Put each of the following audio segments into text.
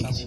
他曾。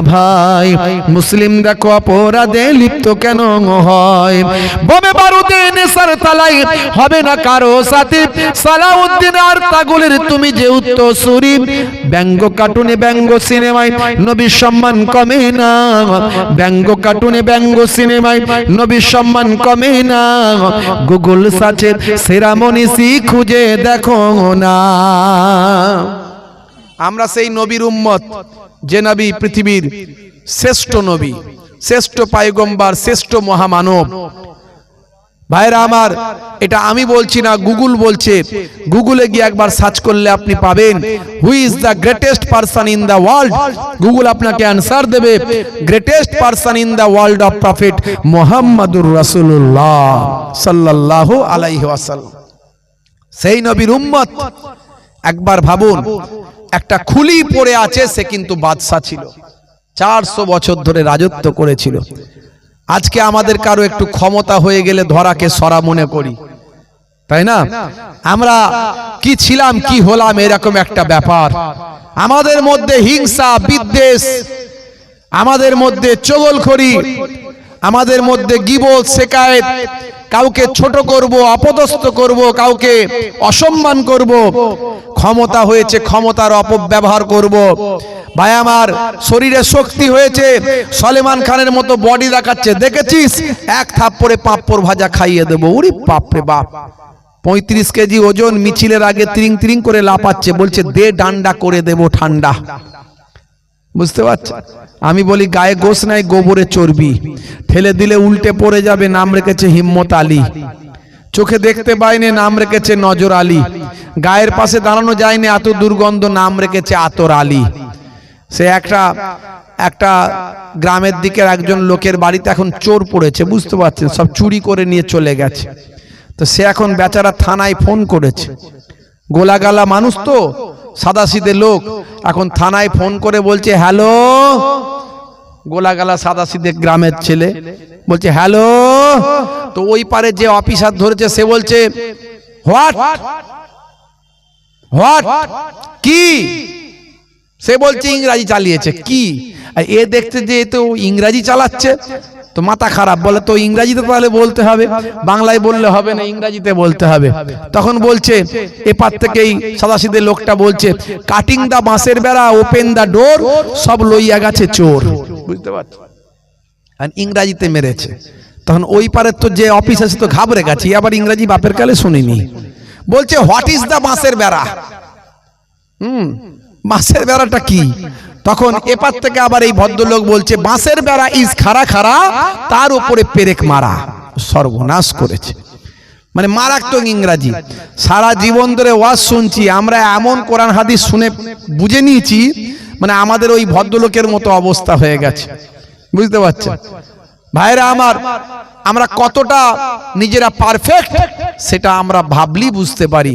ভাই, মুসলিম দেখো অপরাধে লিপ্ত কেন হয়? বোমে বারুদে নেশার তালাই হবে না কারও সাথে। সালাউদ্দিন আর তাগুলের তুমি যে উত্তরসূরি। ব্যঙ্গ কার্টুনে ব্যঙ্গ সিনেমায় নবীর সম্মান কমে না। ব্যঙ্গ কার্টুনে ব্যঙ্গ সিনেমায় নবীর সম্মান কমে না। গুগল সার্চে সেরা মনীষী খুঁজে দেখো না। আমরা সেই নবীর উম্মত। যে নবী পৃথিবীর শ্রেষ্ঠ নবী, শ্রেষ্ঠ পায়গম্বার, শ্রেষ্ঠ মহামানব। ভাইরা আমার, এটা আমি বলছি না, গুগল বলছে। গুগলে গিয়ে একবার সার্চ করলে আপনি পাবেন। Who is the greatest person in the world Google আপনাকে অ্যান্সার দেবে। Greatest person in the world of prophet মোহাম্মদুর রাসূলুল্লাহ সাল্লাল্লাহু আলাইহি ওয়াসাল্লাম। সেই নবীর উম্মত। একবার ভাবুন একটা খুলি পড়ে আছে, সে কিন্তু বাদশা ছিল। চারশো বছর ধরে রাজত্ব করেছিল। আজকে আমাদের কারও একটু ক্ষমতা হয়ে গেলে ধরাকে সরা মনে করি। তাই না? আমরা কি ছিলাম, কি হলাম, এরকম একটা ব্যাপার। আমাদের মধ্যে হিংসা, বিদ্বেষ, আমাদের মধ্যে চগলখড়ি, আমাদের মধ্যে গিবত শেকায়েত কাউকে ছোট করব, অপদস্থ করব, কাউকে অসম্মান করব, ক্ষমতা হয়েছে, ক্ষমতার অপব্যবহার করব। ভাই, আমার শরীরে শক্তি হয়েছে, সলেমান খানের মতো বডি দেখাচ্ছে। দেখেছিস? এক থাপ্পড়ে পাপ্পড় ভাজা খাইয়ে দেবো। উরি বাপরে বাপ। পঁয়ত্রিশ কেজি ওজন, মিছিলের আগে ত্রিং ত্রিং করে লাপাচ্ছে বলছে, দে ডান্ডা করে দেব ঠান্ডা। বুঝতে পারছ? আমি বলি গায়ে গোস নাই, গোবরে চর্বি। ঠেলে দিলে উল্টে পড়ে যাবে, নাম রেখেছে হিম্মত আলী। চোখে দেখতে পাইনি, নাম রেখেছে নজর আলী। গায়ের পাশে দাঁড়ানো যায়নি, এত দুর্গন্ধ, নাম রেখেছে আতর আলী। সে একটা একটা গ্রামের দিকের একজন লোকের বাড়িতে এখন চোর পড়েছে, বুঝতে পারছেন? সব চুরি করে নিয়ে চলে গেছে। তো সে এখন বেচারা থানায় ফোন করেছে। গোলাগালা মানুষ তো সাদাসিদে লোক। এখন থানায় ফোন করে বলছে, হ্যালো? গোলাগালা সাদাসিদে গ্রামের ছেলে বলছে, হ্যালো? তো ওই পারে যে অফিসার ধরেছে, সে বলছে, হোয়াট? হোয়াট? কি? সে বলছে, ইংরাজি চালিয়েছে। কি? আর এ দেখতে যে তো ইংরাজি চালাচ্ছে তো মাথা খারাপ, বলে তো ইংরাজিতে তাহলে বলতে হবে। বাংলায় বললে হবে না, ইংরাজিতে বলতে হবে। তখন বলছে, এপার থেকেই সাদাসিদের লোকটা বলছে, কাটিং দা বাঁশের বেড়া, ওপেন দা ডোর, সব লইয়া গেছে চোর। বুঝতে পারছ? ইংরাজিতে মেরেছে। তখন ওই পারের তো যে অফিস আছে তো ঘাবড়ে গেছে আবার ইংরাজি বাপের কালে শুনিনি। বলছে, হোয়াট ইজ দা বাঁশের বেড়া? হুম, বাঁশের বেড়াটা কি? তখন এপার থেকে আবার এই ভদ্রলোক বলছে বাঁশের বেড়া ইজ খাড়া খাড়া তার উপরে পেরেক মারা। সর্বনাশ করেছে। মানে মারাত্মক ইংরাজি। সারা জীবন ধরে ওয়াজ শুনছি আমরা এমন কোরআন হাদিস শুনে বুঝে নিয়েছি মানে আমাদের ওই ভদ্রলোকের মতো অবস্থা হয়ে গেছে। বুঝতে পারছেন? ভাইরা আমার আমরা কতটা নিজেরা পারফেক্ট সেটা আমরা ভাবলি বুঝতে পারি।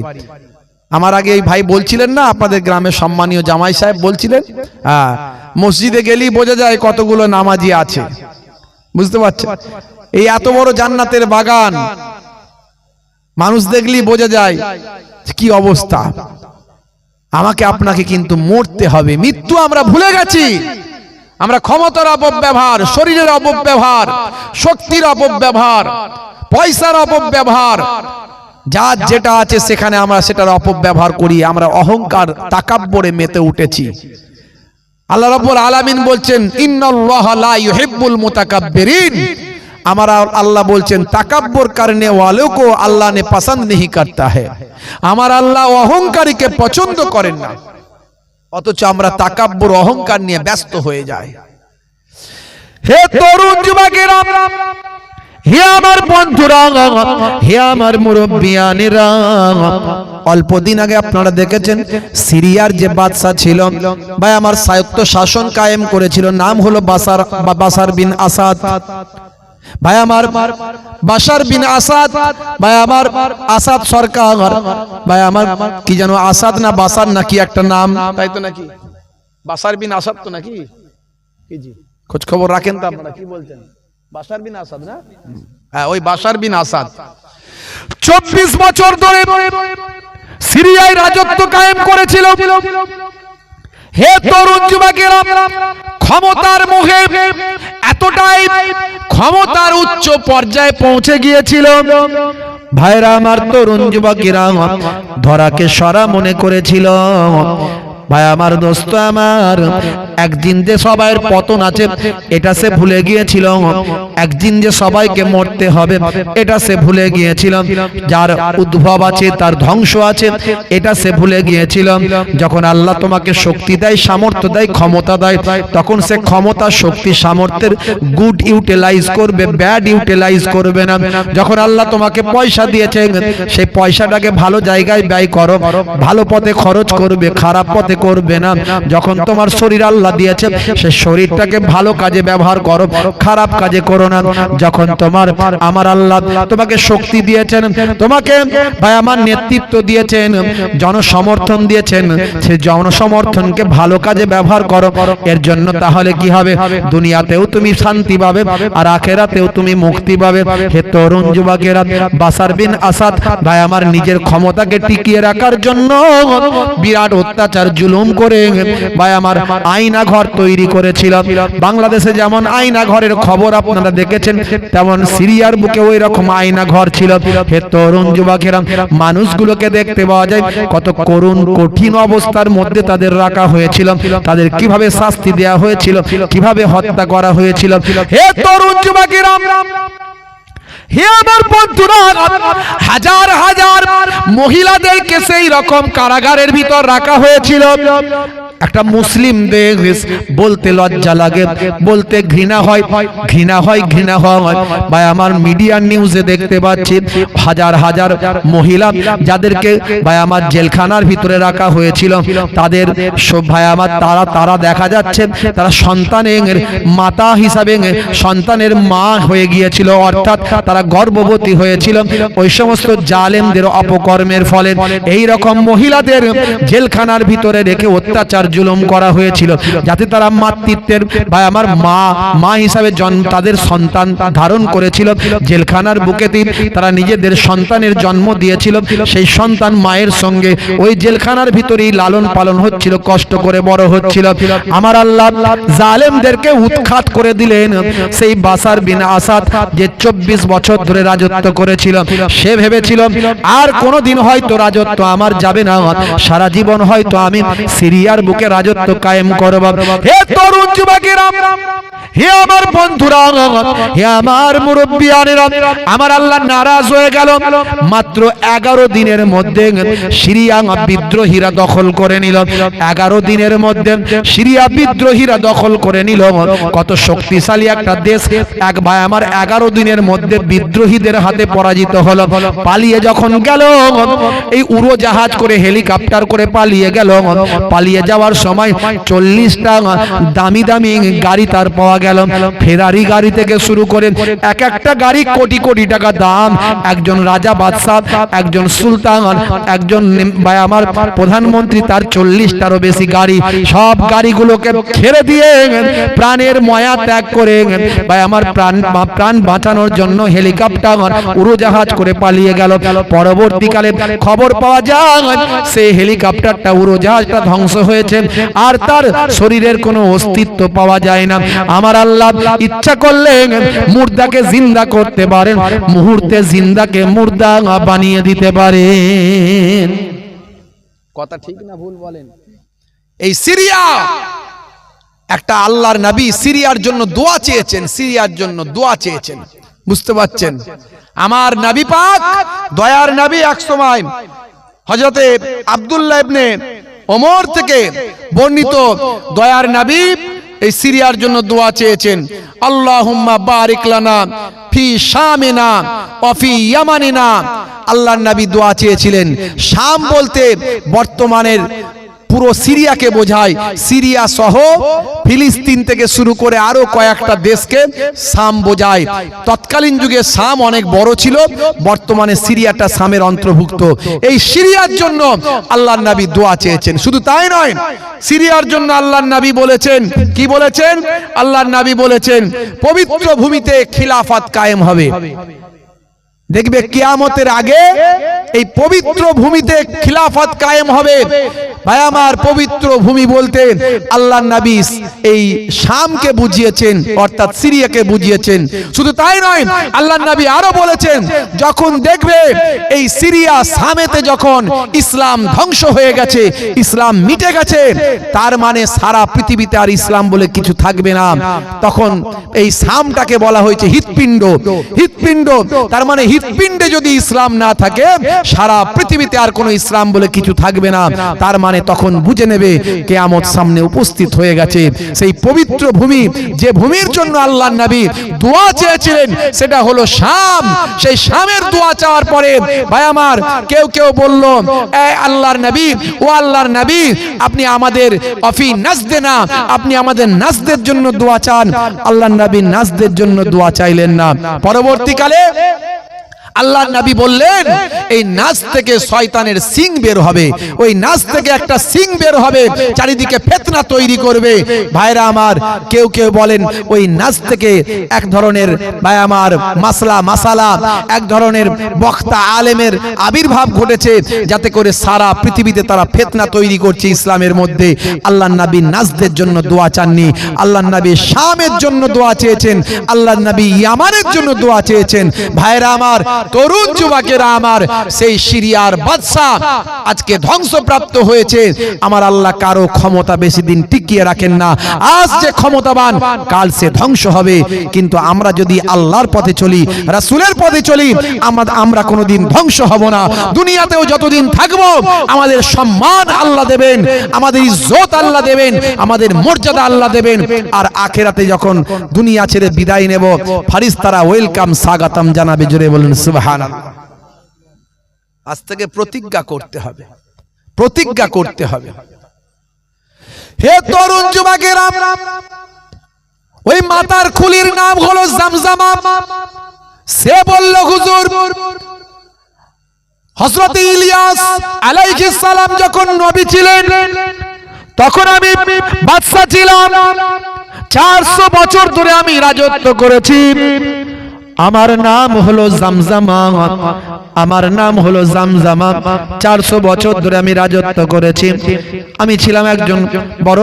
আমার আগে এই ভাই বলছিলেন না, আপনাদের গ্রামের সম্মানীয় জামাই সাহেব বলছিলেন হ্যাঁ মসজিদে গেলেই বোঝা যায় কতগুলো নামাজি আছে। বুঝতে পারছেন? এই এত বড় জান্নাতের বাগান, মানুষ দেখলেই বোঝা যায় কি অবস্থা। আমাকে আপনাকে কিন্তু মরতে হবে, মৃত্যু আমরা ভুলে গেছি। আমরা ক্ষমতার অপব্যবহার, শরীরের অপব্যবহার, শক্তির অপব্যবহার, পয়সার অপব্যবহার যার যেটা আছে সেখানে আমরা সেটার অপব্যবহার করি আমরা অহংকার তাকাব্বরে মেতে উঠেছি। আল্লাহ রব্বুল আলামিন বলছেন ইন্নআল্লাহুল মুতাকাব্বিরিন। আমার আল্লাহ বলছেন তাকাব্বর কারণে ওয়ালোকো আল্লাহ নে পছন্দ নেহি করতা হে। আমার আল্লাহ অহংকারীকে পছন্দ করেন না। অথচ আমরা তাকাব্বর অহংকার নিয়ে ব্যস্ত হয়ে যাই। হে তরুণ যুবকেরা হে আমার বন্ধুরা হে আমার মুরব্বিয়ানেরা অল্প দিন আগে আপনারা দেখেছেন সিরিয়ার যে বাদশা ছিল ভাই আমার সায়ত্ত শাসন কায়েম করেছিল নাম হলো বাসার বা বাসার বিন আসাদ। ভাই আমার বাসার বিন আসাদ ভাই আমার আসাদ সরকার ভাই আমার কি জানো আসাদ না বাসার নাকি একটা নাম। তাই তো নাকি? বাসার বিন আসাদ তো নাকি? কি জি? খোঁজ খবর রাখেন তো আপনারা। কি বলছেন? বাসার বিন আসাদ না? হ্যাঁ ওই বাসার বিন আসাদ। চব্বিশ বছর ধরে সিরিয়ায় রাজত্ব কায়েম করেছিল। হে তরুণ যুবকেরা, ক্ষমতার মুখে এতটাই ক্ষমতার উচ্চ পর্যায়ে পৌঁছে গিয়েছিল। ভাইরা, আমার তরুণ যুবকেরা, ধরাকে সরা মনে করেছিল। ভাই, আমার দোস্ত আমার, একদিন যে সবাইয়ের পতন আছে, এটা সে ভুলে গিয়েছিল একদিন যে সবাইকে মরতে হবে, এটা সে ভুলে গিয়েছিল যার উদ্ভব আছে, তার ধ্বংস আছে, এটা সে ভুলে গিয়েছিল যখন আল্লাহ তোমাকে শক্তি দেয়, সামর্থ্য দেয়, ক্ষমতা দেয়, তখন সে ক্ষমতা, শক্তি, সামর্থ্যের গুড ইউটিলাইজ করবে ব্যাড ইউটিলাইজ করবে না। যখন আল্লাহ তোমাকে পয়সা দিয়েছে সেই পয়সাটাকে ভালো জায়গায় ব্যয় করো, ভালো পথে খরচ করবে, খারাপ পথে করবে না। যখন তোমার শরীর আল্লাহ দিয়েছে সেই শরীরটাকে ভালো কাজে ব্যবহার করো, খারাপ কাজে করো না। যখন তোমার, আমার আল্লাহ তোমাকে শক্তি দিয়েছেন, তোমাকে ভাই আমার নেতৃত্ব দিয়েছেন, জনসমর্থন দিয়েছেন সেই জনসমর্থনকে ভালো কাজে ব্যবহার করো। এর জন্য তাহলে কি হবে? দুনিয়াতেও তুমি শান্তি পাবে, আর আখেরাতেও তুমি মুক্তি পাবে। হে তরুণ যুবকেরা বাসার বিন আসাদ, ভাই আমার নিজের ক্ষমতাকে টিকিয়ে রাখার জন্য বিরাট অত্যাচার জুলুম করে ভাই, আমার আয়না ঘর তৈরি করেছিল বাংলাদেশে যেমন আয়না ঘরের খবর আপনারা দেখেছেন, তেমন সিরিয়ার বুকে ওই রকম আয়না ঘর ছিল। হে তরুণ যুবকেরা, মানুষগুলোকে দেখতে পাওয়া যায়, কত করুণ, কঠিন অবস্থার মধ্যে তাদের রাখা হয়েছিল। তাদের কীভাবে শাস্তি দেওয়া হয়েছিল, কীভাবে হত্যা করা হয়েছিল। হে তরুণ যুবকেরা হে আমার বন্ধুরা হাজার হাজার মহিলাদেরকে সেই রকম কারাগারের ভিতর রাখা হয়েছিল। একটা মুসলিম দেশ বলতে লজ্জা লাগে, বলতে ঘৃণা হয়। ঘৃণা হয় ঘৃণা হয়। ভাই, আমার মিডিয়ার নিউজে দেখতে পাচ্ছি, হাজার হাজার মহিলা যাদেরকে, ভাই, আমার জেলখানার ভিতরে রাখা হয়েছিল, তাদের সব, ভাই, আমার তারা তারা দেখা যাচ্ছে, তারা সন্তানের মাতা হিসাবে, সন্তানের মা হয়ে গিয়েছিল, অর্থাৎ তারা গর্ভবতী হয়েছিল। ওই সমস্ত জালেমদের অপকর্মের ফলে এই রকম মহিলাদের জেলখানার ভিতরে রেখে অত্যাচার জুলুম করা হয়েছিল। যাতে তারা মাতৃত্বের বা আমার মা মা হিসাবে জন্ম তাদের সন্তান ধারণ করেছিল। জেলখানার বুকেতেই তারা নিজেদের সন্তানের জন্ম দিয়েছিল। সেই সন্তান মায়ের সঙ্গে ওই জেলখানার ভিতরেই লালন পালন হচ্ছিল, কষ্ট করে বড় হচ্ছিল। আমার আল্লাহ জালেমদেরকে উৎখাত করে দিলেন। সেই বাসার বিন আসাদ যে চব্বিশ বছর ধরে রাজত্ব করেছিল, সে ভেবেছিল, আর কোনোদিন হয়তো রাজত্ব আমার যাবে না। সারা জীবন হয়তো আমি সিরিয়ার বুকে রাজত্ব কায়েম করবা হে তরুণ যুবকেরা হে আমার বন্ধুরা, হে আমার মুরব্বিয়ানেরা, আমার আল্লাহ নারাজ হয়ে গেল। মাত্র এগারো দিনের মধ্যে সিরিয়া বিদ্রোহীরা দখল করে নিল। এগারো দিনের মধ্যে সিরিয়া বিদ্রোহীরা দখল করে নিল। কত শক্তিশালী একটা দেশ। এক ভাই আমার এগারো দিনের মধ্যে বিদ্রোহীদের হাতে পরাজিত হলো। পালিয়ে যখন গেল, এই উড়োজাহাজ করে হেলিকপ্টার করে পালিয়ে গেল। পালিয়ে যাওয়ার সময় চল্লিশটা দামি দামি গাড়ি তার পাওয়া গেল ফেরারি গাড়ি থেকে শুরু করে এক একটা গাড়ি কোটি কোটি টাকা দাম। একজন রাজা বাদশাহ একজন সুলতান একজন ভাই আমার প্রধানমন্ত্রী তার চল্লিশটারও বেশি গাড়ি। সব গাড়িগুলোকে ছেড়ে দিয়ে প্রাণের ময়া ত্যাগ করে ভাই আমার প্রাণ প্রাণ বাঁচানোর জন্য হেলিকপ্টার উড়োজাহাজ করে পালিয়ে গেল। পরবর্তীকালে খবর পাওয়া যায় সেই হেলিকপ্টারটা উড়োজাহাজটা ধ্বংস হয়েছে। আর তার শরীরের কোনো অস্তিত্ব পাওয়া যায় না। আমার আল্লাহ ইচ্ছা করলে মুর্দাকে জিন্দা করতে পারেন মুহূর্তে জিন্দাকে মুর্দা বানিয়ে দিতে পারেন। কথা ঠিক না ভুল বলেন। এই সিরিয়া একটা আল্লাহর নবী সিরিয়ার জন্য দোয়া চেয়েছেন সিরিয়ার জন্য দোয়া চেয়েছেন। বুঝতে পারছেন? আমার নবী পাক দয়ার নবী এক সময় হজরতে আব্দুল্লাহ ইবনে ওমর থেকে বর্ণিত দয়ার নবী এই সিরিয়ার জন্য দোয়া চেয়েছেন। আল্লাহুম্মা বারিক লানা ফি শামিনা অফি ইয়ামানিনা। আল্লাহর নবী দোয়া চেয়েছিলেন। শাম বলতে বর্তমানের পুরো সিরিয়াকে বোঝায়। সিরিয়া সহ ফিলিস্তিন থেকে শুরু করে আরও কয়েকটা দেশকে সাম বোঝায়। তৎকালীন যুগে সাম অনেক বড় ছিল, বর্তমানে সিরিয়াটা সামের অন্তর্ভুক্ত। এই সিরিয়ার জন্য আল্লাহর নবী দোয়া চেয়েছেন। শুধু তাই নয়, সিরিয়ার জন্য আল্লাহর নবী বলেছেন, কি বলেছেন? আল্লাহর নবী বলেছেন, পবিত্র ভূমিতে খিলাফত কায়েম হবে। দেখবে কিয়ামতের আগে এই পবিত্র ভূমিতে খিলাফত কায়েম হবে। ভাই, আমার পবিত্র ভূমি বলতে আল্লাহ নবী এই শামকে বুঝিয়েছেন, অর্থাৎ সিরিয়াকে বুঝিয়েছেন। শুধু তাই নয়, আল্লাহ নবী আরও বলেছেন, যখন দেখবে এই সিরিয়া সামেতে যখন ইসলাম ধ্বংস হয়ে গেছে, ইসলাম মিটে গেছে, তার মানে সারা পৃথিবীতে আর ইসলাম বলে কিছু থাকবে না। তখন এই সামটাকে বলা হয়েছে হৃৎপিণ্ড। হৃৎপিণ্ড, তার মানে হৃৎপিণ্ডে যদি ইসলাম না থাকে, সারা পৃথিবীতে আর কোনো ইসলাম বলে কিছু থাকবে না। তার মানে তখন বুঝে নেবে কেয়ামত সামনে উপস্থিত হয়ে গেছে। সেই পবিত্র ভূমি, যে ভূমির জন্য আল্লাহ নবী দোয়া চেয়েছিলেন, সেটা হলো শাম। সেই শামের দোয়া চাওয়ার পরে, ভাই আমার, কেউ কেউ বলল আল্লাহর নবী, ও আল্লাহর নবী, আপনি আমাদের অফি নাজদে না, আপনি আমাদের নাজদের জন্য দোয়া চান। আল্লাহর নবী নাজদের জন্য দোয়া চাইলেন না। পরবর্তীকালে আল্লাহ নবী বললেন এই নাচ থেকে শয়তানের সিং বের হবে। ওই নাচ থেকে একটা সিং বের হবে। চারিদিকে ফেতনা তৈরি করবে। ভাইরা আমার কেউ কেউ বলেন ওই নাচ থেকে এক ধরনের ভাই আমার মাসলা মাসালা এক ধরনের বক্তা আলেমের আবির্ভাব ঘটেছে। যাতে করে সারা পৃথিবীতে তারা ফেতনা তৈরি করছে ইসলামের মধ্যে। আল্লাহ নবী নাজদের জন্য দোয়া চাননি। আল্লাহ নবী শামের জন্য দোয়া চেয়েছেন। আল্লাহ নবী ইয়ামানের জন্য দোয়া চেয়েছেন। ভাইরা আমার তরুণ যুবকেরা আমার সেই সিরিয়ার বাদশা আজকে ধ্বংসপ্রাপ্ত হয়েছে। আমার আল্লাহ কারও ক্ষমতা বেশি দিন টিকিয়ে রাখেন না। আজ যে ক্ষমতাবান কাল সে ধ্বংস হবে। কিন্তু আমরা যদি আল্লাহর পথে চলি রাসূলের পথে চলি আমরা আমরা কোনোদিন ধ্বংস হব না। দুনিয়াতেও যতদিন থাকব আমাদের সম্মান আল্লাহ দেবেন আমাদের ইজ্জত আল্লাহ দেবেন। আমাদের মর্যাদা আল্লাহ দেবেন। আর আখেরাতে যখন দুনিয়া ছেড়ে বিদায় নেব ফারিস্তারা ওয়েলকাম স্বাগতম জানাবে জোরে বলেন আজ থেকে প্রতিজ্ঞা করতে হবে। প্রতিজ্ঞা করতে হবে। হে তরুণ ওই মাতার খুলির নাম হলো জামজামা। সে বলল, হুজুর, হযরত ইলিয়াস আলাইহিস সালাম যখন নবী ছিলেন, তখন আমি বাদশা ছিলাম। চারশো বছর ধরে আমি রাজত্ব করেছি। আমার নাম হলো জামজামা। আমার নাম হলো জামজামা। চারশো বছর ধরে আমি রাজত্ব করেছি। আমি ছিলাম একজন বড়,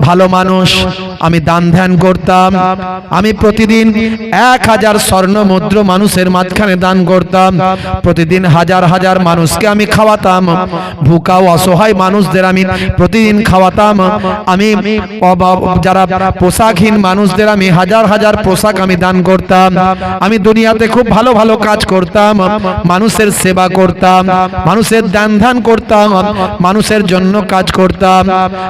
ভালো মানুষ। আমি দান ধ্যান করতাম। আমি প্রতিদিন এক হাজার স্বর্ণ মুদ্র মানুষের মাঝখানে দান করতাম। প্রতিদিন হাজার হাজার মানুষকে আমি খাওয়াতাম। ভুকা অসহায় মানুষদের আমি প্রতিদিন খাওয়াতাম। আমি যারা পোশাকহীন মানুষদের আমি হাজার হাজার পোশাক আমি দান করতাম। আমি দুনিয়াতে খুব ভালো ভালো কাজ করতাম, মানুষের সেবা করতাম, মানুষের দান ধ্যান করতাম, মানুষের জন্য কাজ করতাম।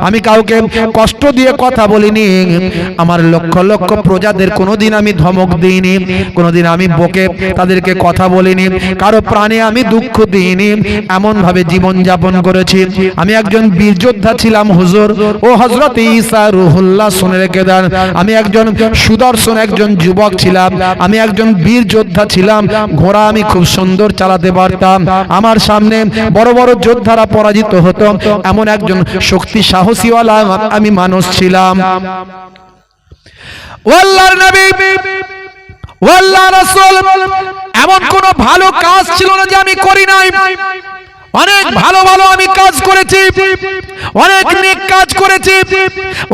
আমি কাউকে কষ্ট দিয়ে কথা বলিনি, আমার লক্ষ লক্ষ প্রজাদের কোনোদিন আমি ধমক দিইনি, কোনোদিন আমি বকে তাদেরকে কথা বলিনি, কারও প্রাণে আমি দুঃখ দিইনি এমন ভাবে জীবন যাপন করেছি। আমি একজন বীর যোদ্ধা ছিলাম, হুজুর। ও হজরত ঈসা রুহুল্লাহ, শুনে রেখে দেন। আমি একজন সুদর্শন, একজন যুবক ছিলাম। আমি একজন বীর যোদ্ধা ছিলাম। ঘোড়া আমি খুব সুন্দর চালাতে পারতাম। আমার সামনে বড় বড় যোদ্ধারা পরাজিত হতো। এমন একজন শক্তি সাহসীওয়ালা আমি মানুষ ছিলাম। ওয়াল্লাহর নবী, ওয়াল্লাহ রাসূল, এমন কোন ভালো কাজ ছিল না যে আমি করি নাই। অনেক ভালো ভালো আমি কাজ করেছি। অনেক নেক কাজ করেছি।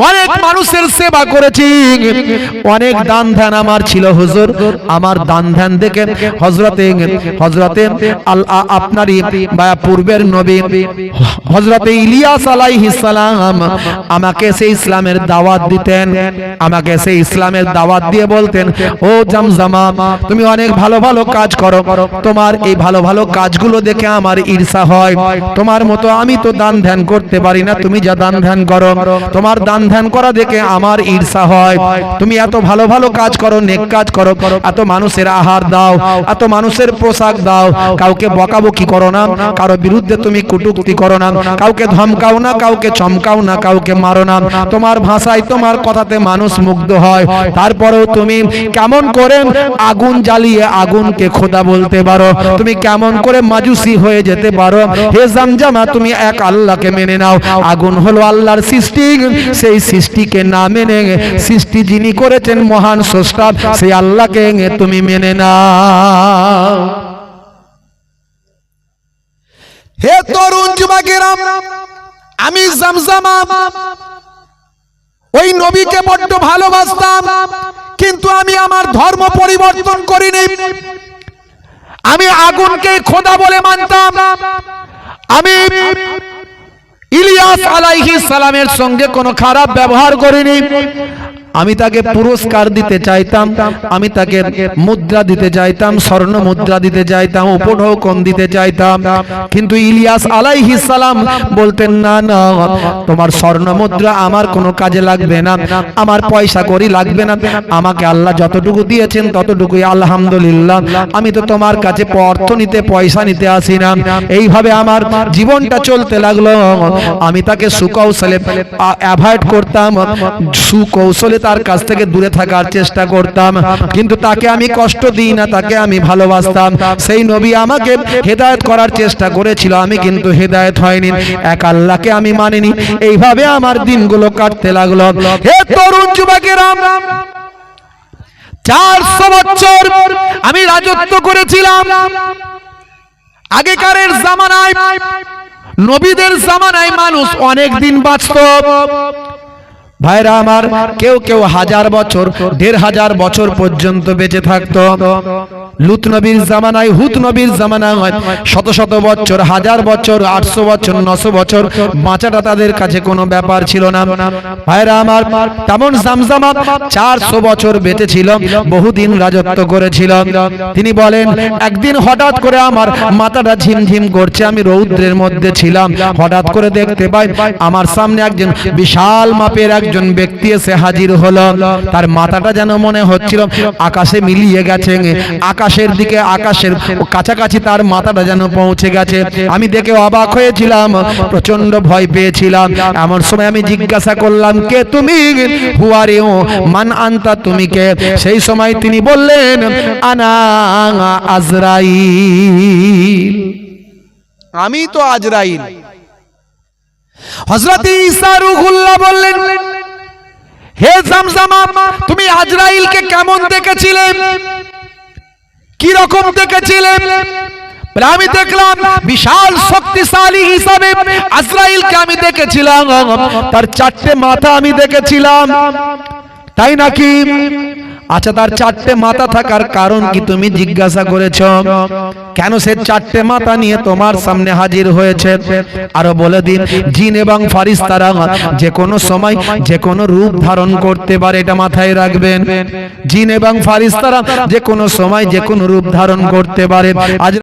অনেক মানুষের সেবা করেছি। অনেক দান ধ্যান আমার ছিল, হুজুর। আমার দান ধ্যান দেখে হজরতে হজরতে আপনারই বা পূর্বের নবী হজরতে ইলিয়াস সালাম আমাকে সেই ইসলামের দাওয়াত দিতেন। আমাকে সেই ইসলামের দাওয়াত দিয়ে বলতেন, ও জামজামা, তুমি অনেক ভালো ভালো কাজ করো। তোমার এই ভালো ভালো কাজগুলো দেখে আমার ঈর্ষা হয়। তোমার মতো আমি তো দান ধ্যান করতে পারি না। তুমি যা দান ধ্যান করো, তোমার দান ধ্যান করা দেখে আমার ঈর্ষা হয়। তুমি এত ভালো ভালো কাজ করো, নেক কাজ করো, এত মানুষের আহার দাও, এত মানুষের পোশাক দাও। কাউকে বকাবকি করো না, কারও বিরুদ্ধে তুমি কুটুক্তি করো না, কাউকে ধমকাও না, কাউকে চমকাও না, কাউকে মারো না। তোমার ভাষায় তোমার কথাতে মানুষ মুগ্ধ হয়। তারপরেও তুমি কেমন করে আগুন জ্বালিয়ে আগুনকে খোদা বলতে পারো? তুমি কেমন করে মাজুসি হয়ে যেতে পারো? হে জামজামা তুমি এক আল্লাহকে মেনে নাও। আগুন হলো আল্লাহর সৃষ্টি সেই সৃষ্টিকে না মেনে সৃষ্টি যিনি করেছেন মহান স্রষ্টা সেই আল্লাহকে তুমি মেনে নাও। হে তরুণ যুবকেরা আমি জামজামা। ওই নবীকে বড্ড ভালোবাসতাম কিন্তু আমি আমার ধর্ম পরিবর্তন করিনি। আমি আগুনকে খোদা বলে মানতাম। আমি ইলিয়াস আলাইহিস সালামের সঙ্গে কোনো খারাপ ব্যবহার করিনি। আমি তাকে পুরস্কার দিতে চাইতাম, আমি তাকে মুদ্রা দিতে চাইতাম, স্বর্ণ মুদ্রা দিতে চাইতাম, উপঢৌকন দিতে চাইতাম। কিন্তু ইলিয়াস আলাইহিস সালাম বলতেন, না না, তোমার স্বর্ণ মুদ্রা আমার কোনো কাজে লাগবে না, আমার পয়সা করি লাগবে না। আমাকে আল্লাহ যতটুকু দিয়েছেন ততটুকুই, আলহামদুলিল্লাহ। আমি তো তোমার কাছে অর্থ নিতে, পয়সা নিতে আসি না। এইভাবে আমার জীবনটা চলতে লাগল। আমি তাকে সুকৌশলে অ্যাভয়েড করতাম। সুকৌশলে তার কাছ থেকে দূরে থাকার চেষ্টা করতাম। কিন্তু তাকে আমি কষ্ট দিই না, তাকে আমি ভালোবাসতাম। সেই নবী আমাকে হেদায়েত করার চেষ্টা করেছিল, আমি কিন্তু হেদায়েত হয়নি। এক আল্লাহকে আমি মানিনি। এইভাবে আমার দিনগুলো কাটতে লাগল। হে তরুণ যুবকেরা, চারশো বছর আমি রাজত্ব করেছিলাম। আগেকারের জামানায়, নবীদের জামানায় মানুষ অনেক দিন বাঁচত। ভাইরা আমার কেউ কেউ হাজার বছর দেড় হাজার বছর পর্যন্ত বেঁচে থাকতো। লুত নবীর জামানায়, হুত নবীর জামানায়, শত শত বছর, হাজার বছর, আটশো বছর, নশো বছর বাঁচাটা তাদের কাছে কোনো ব্যাপার ছিল না। ভাইরা আমার, তেমন জামজামা চারশো বছর বেঁচে ছিল বহুদিন রাজত্ব করেছিল। তিনি বলেন, একদিন হঠাৎ করে আমার মাথাটা ঝিমঝিম করছে, আমি রৌদ্রের মধ্যে ছিলাম। হঠাৎ করে দেখতে পাই, আমার সামনে একজন বিশাল মাপের একজন ব্যক্তি এসে হাজির হলো। তার মাথাটা যেন মনে হচ্ছিল আকাশে মিলিয়ে গেছে আকাশের দিকে আকাশের কাছাকাছি তার মাথাটা যেন পৌঁছে গেছে। আমি দেখে অবাক হয়েছিলাম প্রচণ্ড ভয় পেয়েছিলাম। এমন সময় আমি জিজ্ঞাসা করলাম কে তুমি? হুয়ারে ও মান আনতা তুমি কে? সেই সময় তিনি বললেন আনা আজরাইল। আমি তো আজরাইল। হযরত ঈসা রুহুল্লাহ বললেন হে জামজামা তুমি আজরাইলকে কেমন দেখেছিলে? কি দেখেছিলেন? দেখেছিলে আমি দেখলাম বিশাল শক্তিশালী হিসাবে আজরাইলকে আমি দেখেছিলাম। তার চারটে মাথা আমি দেখেছিলাম। তাই নাকি? আচ্ছা তার চারটে মাথা থাকার কারণ কি তুমি জিজ্ঞাসা করেছ? কেন সে চারটে মাথা নিয়ে তোমার সামনে হাজির হয়েছে? আরও বলে দিন, জিন এবং ফারিস তারা যে কোনো সময় যে কোনো রূপ ধারণ করতে পারে, এটা মাথায় রাখবেন। জিন এবং ফারিস তারা যে কোনো সময় যে কোনো রূপ ধারণ করতে পারে। আজ